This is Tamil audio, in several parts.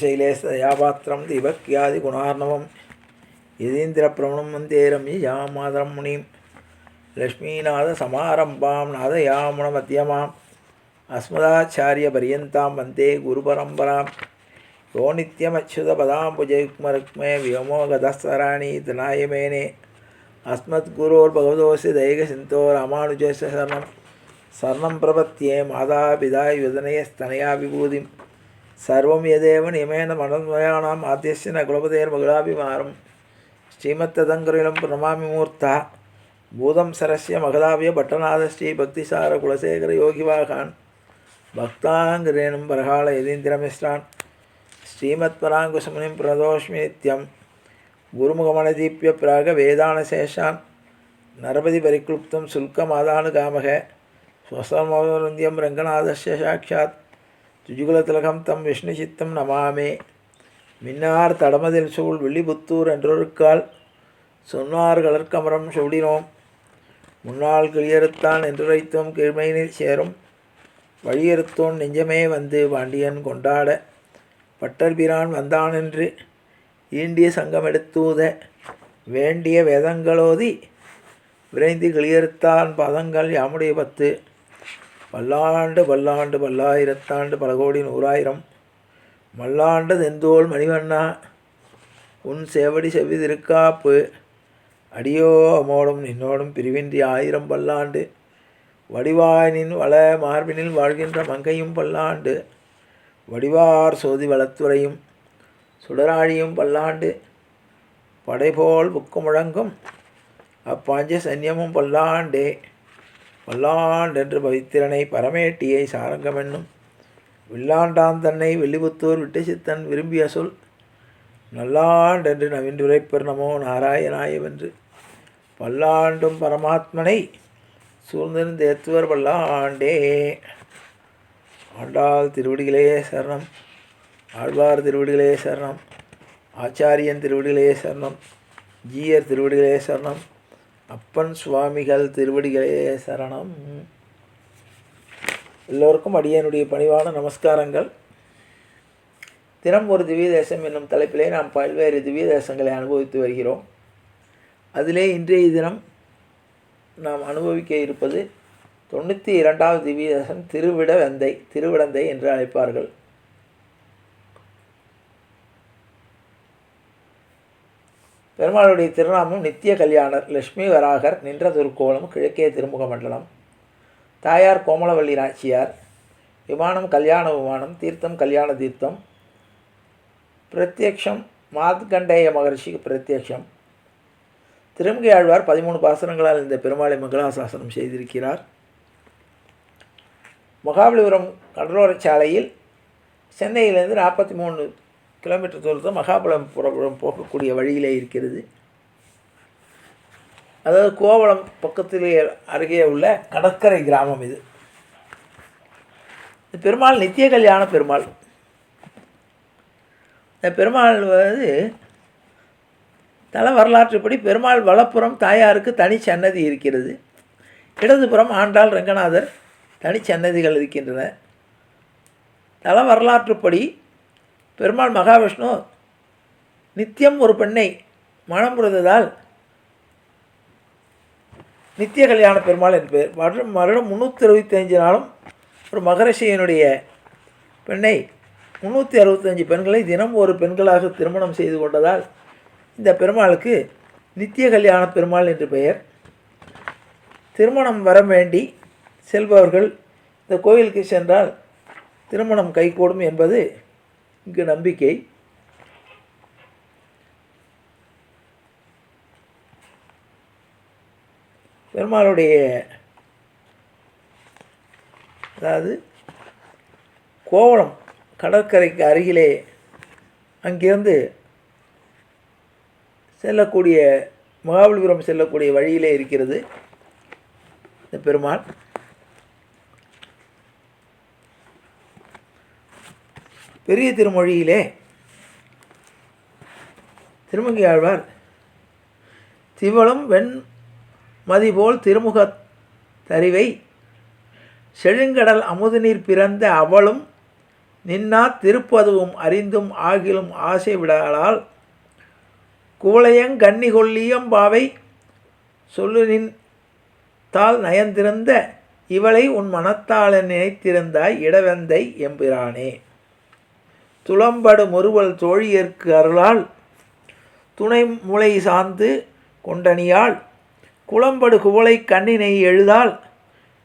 விசைலே சயாபாத்திரம் தீபக்யாதி குணார்ணவம். யதீந்திர பிரமணம் வந்தே ரம்ய யாமாதரம் முனிம். லக்ஷ்மீநாத சமாரம்பாம் நாதயாமணமத்தியமாம் அஸ்மதாச்சாரிய பரியந்தாம் வந்தே குரு பரம்பராம் யோ நித்யமச்சுதபதாம் புஜயுக்மருக்மே வியமோகதஸ்தராணி தனாயமேனே. அஸ்மத்குரோர் பகவதோசி தைக சிந்தோ ராமானுஜேச சரணம். சரணம் பிரபத்தியே மாதா பிதாய் விதனயஸ்தனயா விபூதிம் சர்வம் எதேவன் இமேன மனோன்மயானாம் ஆத்தியசின குலபதேர் மகுலாபிமாரம். ஸ்ரீமத்ததங்கிரிலம் பிரணமாமி மூர்த்தா. பூதம் சரஸ்ய மகதாவிய பட்டநாத ஸ்ரீ பக்திசார குலசேகர யோகிவாகான் பக்தாங்கிரேணும் பரகால யதீந்திரமிஸ்ரான் ஸ்ரீமத் பராங்குசமுனிம் பிரதோஷ்மி நித்யம். குருமுகமனதீப்பிய பிராக வேதானசேஷான் நரபதி பரிக்ளுப்தம் சுல்கமாதானு காமக. ஸ்வசமோருந்தியம் ரங்கநாதஸ்ய சுஜுகுலத்திலகம் தம் விஷ்ணு சித்தம் நமாமே. மின்னார் தடமதில் சூழ் வில்லிபுத்தூர் என்றொருக்கால் சொன்னார் கலர்க்கமரம் சூடினோம். முன்னாள் கிளியறுத்தான் என்றுரைத்தோம் கீழ்மையினில் சேரும். வழியறுத்தோன் நெஞ்சமே வந்து பாண்டியன் கொண்டாட பட்டர்பிரான் வந்தானென்று ஈண்டிய சங்கமெடுத்தூத வேண்டிய வேதங்களோதி விரைந்து கிளியறுத்தான் பதங்கள் யாமுடைய பத்து. பல்லாண்டு பல்லாண்டு பல்லாயிரத்தாண்டு பல கோடி நூறாயிரம். மல்லாண்டு தெந்தோல் மணிவண்ணா உன் சேவடி செவி திருக்காப்பு அடியோ அமோடும் நின்னோடும் பிரிவின்றி ஆயிரம் பல்லாண்டு. வடிவாயினின் வள மார்பினில் வாழ்கின்ற மங்கையும் பல்லாண்டு. வடிவார் சோதி வளத்துறையும் சுடராழியும் பல்லாண்டு. படைபோல் புக்கு முழங்கும் அப்பாஞ்ச சன்னியமும் பல்லாண்டே. பல்லாண்டென்று பவித்திரனை பரமேட்டியை சாரங்கமென்னும் வில்லாண்டான் தன்னை வெள்ளிபுத்தூர் விட்டு சித்தன் விரும்பிய சொல். நல்லாண்டென்று நவின்றுரைப்பர் நமோ நாராயணாயவென்று. பல்லாண்டும் பரமாத்மனை சூழ்ந்திருந்த ஏத்துவர் பல்லாண்டே. ஆண்டாள் திருவடிகளே சரணம். ஆழ்வார் திருவடிகளே சரணம். ஆச்சாரியன் திருவடிகளே சரணம். ஜீயர் திருவடிகளே சரணம். அப்பன் சுவாமிகள் திருவடிகளே சரணம். எல்லோருக்கும் அடியனுடைய பணிவான நமஸ்காரங்கள். தினம் ஒரு திவ்ய தேசம் என்னும் தலைப்பிலே நாம் பல்வேறு திவ்ய தேசங்களை அனுபவித்து வருகிறோம். அதிலே இன்றைய தினம் நாம் அனுபவிக்க இருப்பது தொண்ணூற்றி இரண்டாவது திவ்ய தேசம் திருவிடவந்தை திருவிடந்தை என்று அழைப்பார்கள். பெருமாளுடைய திருநாமம் நித்திய கல்யாணர் லட்சுமி வராகர் நின்ற திருக்கோலம் கிழக்கே திருமுக மண்டலம். தாயார் கோமலவள்ளி நாச்சியார். விமானம் கல்யாண விமானம் தீர்த்தம் கல்யாண தீர்த்தம். பிரத்யக்ஷம் மாத்கண்டேய மகர்ஷிக்கு பிரத்யக்ஷம். திருமுகை ஆழ்வார் பதிமூணு பாசனங்களால் இந்த பெருமாளை மங்களாசாசனம் செய்திருக்கிறார். மகாபலிபுரம் கடலோர சாலையில் சென்னையிலேருந்து நாற்பத்தி மூணு கிலோமீட்டர் தூரத்தில் மகாபலிபுரம் போகக்கூடிய வழியிலே இருக்கிறது. அதாவது கோவளம் பக்கத்திலே அருகே உள்ள கடற்கரை கிராமம் இது. இந்த பெருமாள் நித்திய கல்யாண பெருமாள். இந்த பெருமாள் வந்து தல வரலாற்றுப்படி பெருமாள் வலப்புறம் தாயாருக்கு தனி சன்னதி இருக்கிறது. இடதுபுறம் ஆண்டாள் ரங்கநாதர் தனி சன்னதிகள் இருக்கின்றன. தல வரலாற்றுப்படி பெருமாள் மகாவிஷ்ணு நித்தியம் ஒரு பெண்ணை மனம் புரிந்ததால் நித்திய கல்யாண பெருமாள் என் பேர் மற்றும் வருடம் முந்நூற்றி அறுபத்தஞ்சு நாளும் ஒரு மகரிஷியனுடைய பெண்ணை முந்நூற்றி அறுபத்தஞ்சு பெண்களை தினம் ஒரு பெண்களாக திருமணம் செய்து கொண்டதால் இந்த பெருமாளுக்கு நித்திய கல்யாண பெருமாள் என்று பெயர். திருமணம் வர வேண்டி செல்பவர்கள் இந்த கோயிலுக்கு சென்றால் திருமணம் கைகூடும் என்பது இங்கு நம்பிக்கை. பெருமாளுடைய அதாவது கோவளம் கடற்கரைக்கு அருகிலே அங்கிருந்து செல்லக்கூடிய மகாபலிபுரம் செல்லக்கூடிய வழியிலே இருக்கிறது இந்த பெருமாள். பெரிய திருமொழியிலே திருமங்கி ஆழ்வார் திவளும் வெண் மதிபோல் திருமுக தறிவை செழுங்கடல் அமுதுநீர் பிறந்த அவளும் நின்னா திருப்பதுவும் அறிந்தும் ஆகிலும் ஆசை விடாளால் குவளையங் கொல்லியம்பாவை சொல்லு நின் தாள் நயந்திருந்த இவளை உன் மனத்தாள நினைத்திருந்தாய் இடவந்தை எம்பிரானே. துளம்படு முறுவல் தோழியர்க்கு அருளால் துணை முளை சார்ந்து கொண்டனியாள் குளம்படு குவளை கண்ணினை எழுதால்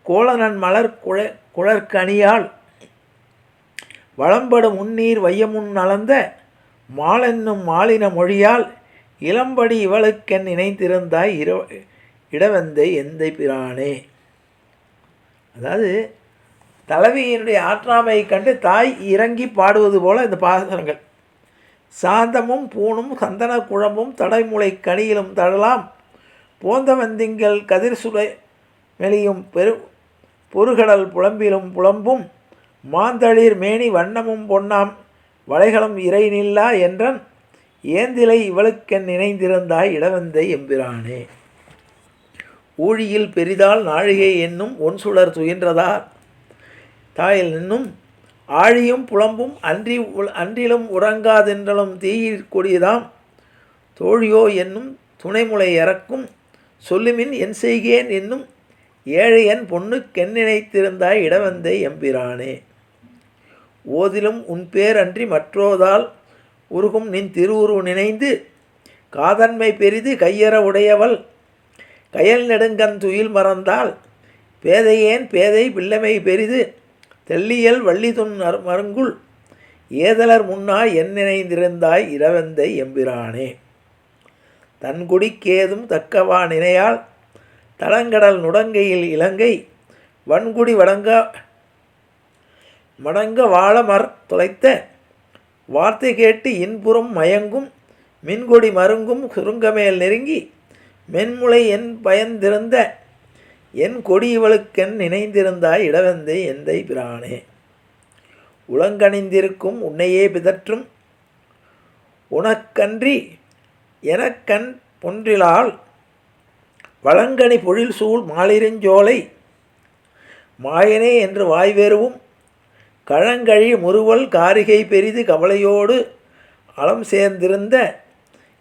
கோலனன் மலர் குழ குழற்கனியாள். வளம்படு முன்னீர் வையமுன் நலந்த மாலென்னும் மாலின மொழியால் இளம்படி இவளுக்கென் நினைத்திருந்தாய் இர இடவந்தை எந்தை பிரானே. அதாவது தலைவியினுடைய ஆற்றாமையை கண்டு தாய் இறங்கி பாடுவது போல இந்த பாசனங்கள் சாந்தமும் பூணும் சந்தன குழம்பும் தடைமுளை கனியிலும் தழலாம். போந்தவந்திங்கள் கதிர் சுலை மெலியும் பெரு பொறுகடல் புலம்பிலும் புலம்பும். மாந்தளிர் மேனி வண்ணமும் பொன்னாம். வளைகளும் இறை நில்லா என்றன். ஏந்திலை இவளுக்கென் நினைந்திருந்தாய் இடவந்தை எம்பிரானே. ஊழியில் பெரிதால் நாழிகை என்னும் ஒன் சுழர் துயின்றதார். தாயில் நின்னும் ஆழியும் புலம்பும் அன்றி உ- அன்றிலும் உறங்காதென்றலும் தீயிற் கொடியதாம் தோழியோ என்னும் துணைமுலை இறக்கும் சொல்லுமின் என் செய்கேன் என்னும் ஏழையன் பொண்ணு கெண்ணினைத்திருந்தாய் இடவந்தை எம்பிரானே. ஓதிலும் உன் பேர் அன்றி மற்றோதால் உருகும் நின் திருவுருவு நினைந்து காதன்மை பெரிது கையற உடையவள் கயல் நெடுங்கன் துயில் மறந்தால் பேதையேன் பேதை பிள்ளைமை பெரிது தெல்லியல் வள்ளிதுன் அரு- மருங்குள் ஏதலர் முன்னாய் என் நினைந்திருந்தாய் இரவந்தை எம்பிரானே. தன்குடிக்கேதும் தக்கவா நினையால் தளங்கடல் நுடங்கையில் இலங்கை வன்குடி வடங்க மடங்க வாழமர் தொலைத்த வார்த்தை கேட்டு இன்புறம் மயங்கும் மின்கொடி மருங்கும் சுருங்கமேல் நெருங்கி மென்முளை என் பயந்திருந்த என் கொடி இவளுக்கென் நினைந்திருந்தாய் இடவந்தே எந்தை பிரானே? உளங்கணிந்திருக்கும் உன்னையே பிதற்றும் உனக்கன்றி எனக்கண் பொன்றிலால் வளங்கனி பொழில் சூழ் மாலிருஞ்சோலை மாயனே என்று வாய்வெறுவும் கழங்கழி முறுவல் காரிகை பெரிது கவலையோடு அலம் சேர்ந்திருந்த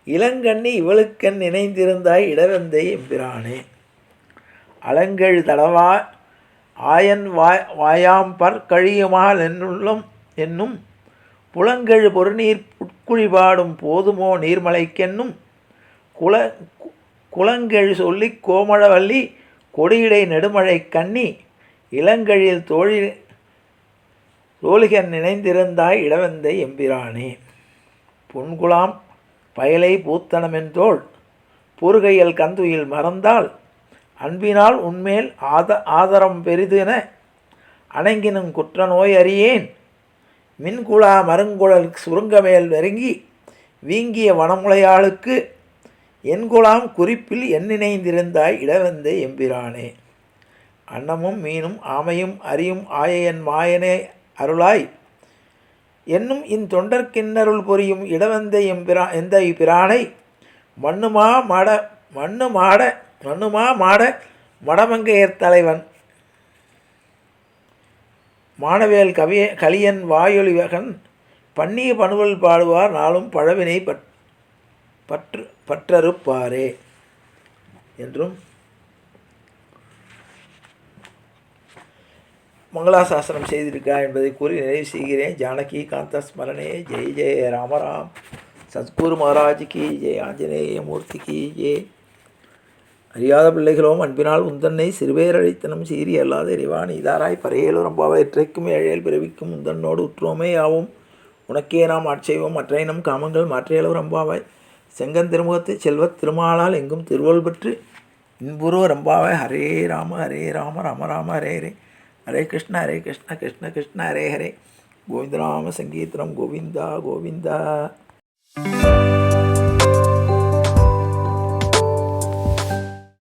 இளங்கண்ணி இவளுக்கென் நினைந்திருந்தாய் இடவந்தை எம்பிரானே? அலங்கெழு தடவா ஆயன் வாய் வாயாம்பற் கழியுமால் என்னுள்ளும் என்னும் புலங்கெழு பொருநீர் புட்குழி பாடும் போதுமோ நீர்மலைக்கென்னும் குல கு- குலங்கெழு சொல்லிக் கோமளவல்லி கொடியிடை நெடுமழை கண்ணி இளங்கழியில் தோழி தோழிகன் நினைந்திருந்தாய் இடவந்தை எம்பிரானே. பொன்குலாம் பயலை பூத்தனமென்றோள் பொறுகையல் கந்துயில் மறந்தால் அன்பினால் உன்மேல் ஆத ஆதரம் பெரிதென அணங்கினும் குற்ற நோய் அறியேன். மின்குழா மருங்குழல் சுருங்கமேல் நெருங்கி வீங்கிய வனமுலையாளுக்கு என்குலாம் குறிப்பில் என் இடவந்தே எம்பிரானே. அன்னமும் மீனும் ஆமையும் அறியும் ஆயையன் மாயனே அருளாய். என்னும் இன் தொண்டர்க்கிண்ணருள் புரியும் இடவந்தை எம்பிரா எந்த இப்பிரானை மண்ணுமா மட மண்ணு மாட மண்ணுமா மாட? மடமங்கையர் தலைவன். மானவேல் கவிய கலியன் வாயொலிவகன் பண்ணிய பணுவல் பாடுவார் நாளும் பழவினை பற் பற்று பற்றறுப்பாரே என்றும் மங்களாசாசனம் செய்திருக்கா என்பதை கூறி நிறைவு செய்கிறேன். ஜானகி காந்த ஸ்மரணே ஜெய் ஜெய ராமராம். சத்குரு மகாராஜ் கி ஜெய். ஆஞ்சநேய மூர்த்தி கி ஜெய். அறியாத பிள்ளைகளோம் அன்பினால் உந்தன்னை சிறுவேரழித்தனம் சீரி அல்லாத இறைவான். இதாராய் பறையேலும் ரம்பாவை இற்றைக்கும் ஏழையில் பிறவிக்கும் உந்தன்னோடு உற்றோமே ஆவும் உனக்கே நாம் ஆட்சேவோம் மற்றையினம் காமங்கள் மாற்றியளவு ரம்பாவாய் செங்கன் திருமுகத்து செல்வத் திருமாலால் எங்கும் திருவள் பெற்று இன்புருவ ரம்பாவாய் ஹரே ராம ஹரே ராம ராம ராம ஹரே ஹரே. ஹரே கிருஷ்ண ஹரே கிருஷ்ண கிருஷ்ண கிருஷ்ண ஹரே ஹரே. கோவிந்தராம சங்கீர்த்தனம் கோவிந்தா கோவிந்தா.